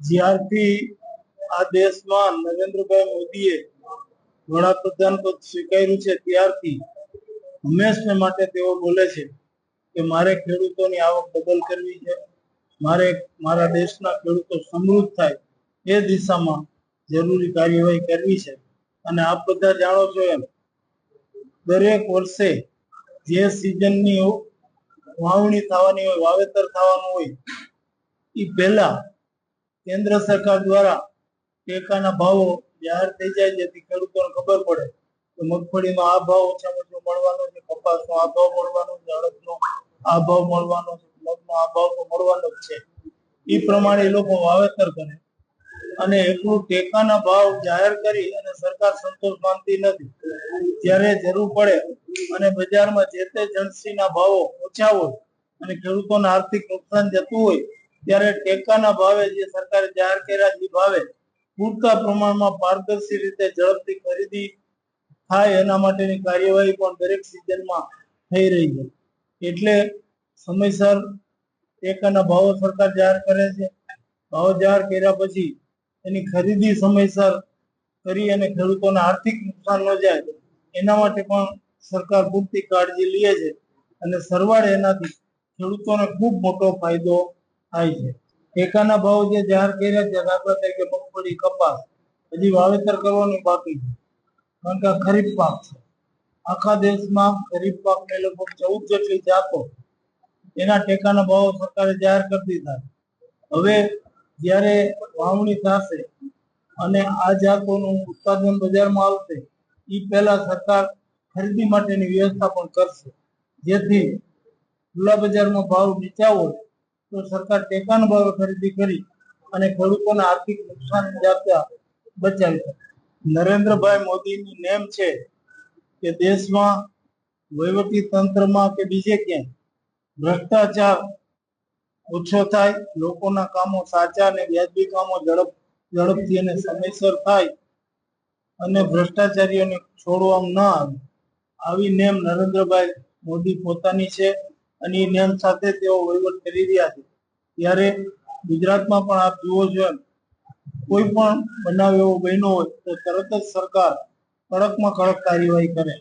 જ્યારથી આ દેશમાં નરેન્દ્રભાઈ મોદીએ વડાપ્રધાન પદ સ્વીકાર્યું છે ત્યારથી હંમેશને માટે તેઓ બોલે છે કે મારે ખેડૂતોની આવક ડબલ કરવી છે? મારે મારા દેશના ખેડૂતો સમૃદ્ધ થાય એ દિશામાં જરૂરી કાર્યવાહી કરવી છે. અને આપ બધા જાણો છો એમ, દરેક વર્ષે જે સિઝનની વાવણી થવાની હોય, વાવેતર થવાનું હોય એ પહેલા કેન્દ્ર સરકાર દ્વારા ટેકાના ભાવો જાહેર થઈ જાય જેથી ખેડૂતોને ખબર પડે કે મગફળીનો આ ભાવ ઓછામાં ઓછો મળવાનો છે કપાસનો આ ભાવ મળવાનો છે, અડદનો આ ભાવ મળવાનો છે મગનો આ ભાવ તો મળવાનો જ છે. એ પ્રમાણે એ લોકો વાવેતર કરે. અને એટલું ટેકાના ભાવ જાહેર કરી અને સરકાર સંતોષ માનતી નથી. જ્યારે જરૂર પડે અને બજારમાં જે તે જણસીના ભાવો ઓછા હોય અને ખેડૂતોને આર્થિક નુકસાન જતું હોય ત્યારે ટેકાના ભાવે જે સરકારે જાહેર કર્યા જે ભાવે પૂરતા પ્રમાણમાં પારદર્શી રીતે ઝડપથી ખરીદી થાય એના માટેની કાર્યવાહી પણ દરેક સિઝનમાં થઈ રહી છે. એટલે સમયસર ટેકાના ભાવો સરકાર જાહેર કરે છે. ભાવ જાહેર કર્યા પછી એની ખરીદી સમયસર કરી અને ખેડૂતોને આર્થિક નુકસાન ન જાય એના માટે પણ સરકાર પૂરતી કાળજી લે છે. અને સરવાળે એનાથી ખેડૂતોને ખૂબ મોટો ફાયદો થાય છે. ટેકાના ભાવ જે જાહેર કર્યા છે, દાખલા તરીકે મગફળી, કપાસ, હજી વાવેતર કરવાનું બાકી છે. કારણ કે ખરીફ પાક છે. આખા દેશમાં ખરીફ પાકને લગભગ ચૌદ જેટલી જાતો એના ટેકાના ભાવ સરકારે જાહેર કરી દીધા. હવે જ્યારે વાવણી થશે અને આ જાતોનું ઉત્પાદન બજારમાં આવશે એ પહેલા સરકાર ખરીદી માટેની વ્યવસ્થા પણ કરશે. જેથી ખુલ્લા બજારમાં ભાવ નીચા હોય તો સરકાર ટેકાના ભાવે ખરીદી કરી અને ખેડૂતોને આર્થિક નુકસાન જાતા બચાવી નરેન્દ્રભાઈ મોદીની નેમ છે કે દેશમાં વહીવટી તંત્રમાં કે બીજે ક્યાંય ભ્રષ્ટાચાર ઓછો થાય, લોકોના કામો સાચા અને વ્યાજબી કામો ઝડપ, ઝડપથી અને સમયસર થાય અને ભ્રષ્ટાચારીઓને છોડવામાં ન આવે. આવી નેમ નરેન્દ્રભાઈ મોદી પોતાની છે અને એ નેમ સાથે તેઓ વહીવટ કરી રહ્યા છે. ત્યારે ગુજરાતમાં પણ આપ જુઓ છો કોઈ પણ બનાવ એવો બન્યો હોય તો તરત જ સરકાર કડકમાં કડક કાર્યવાહી કરે.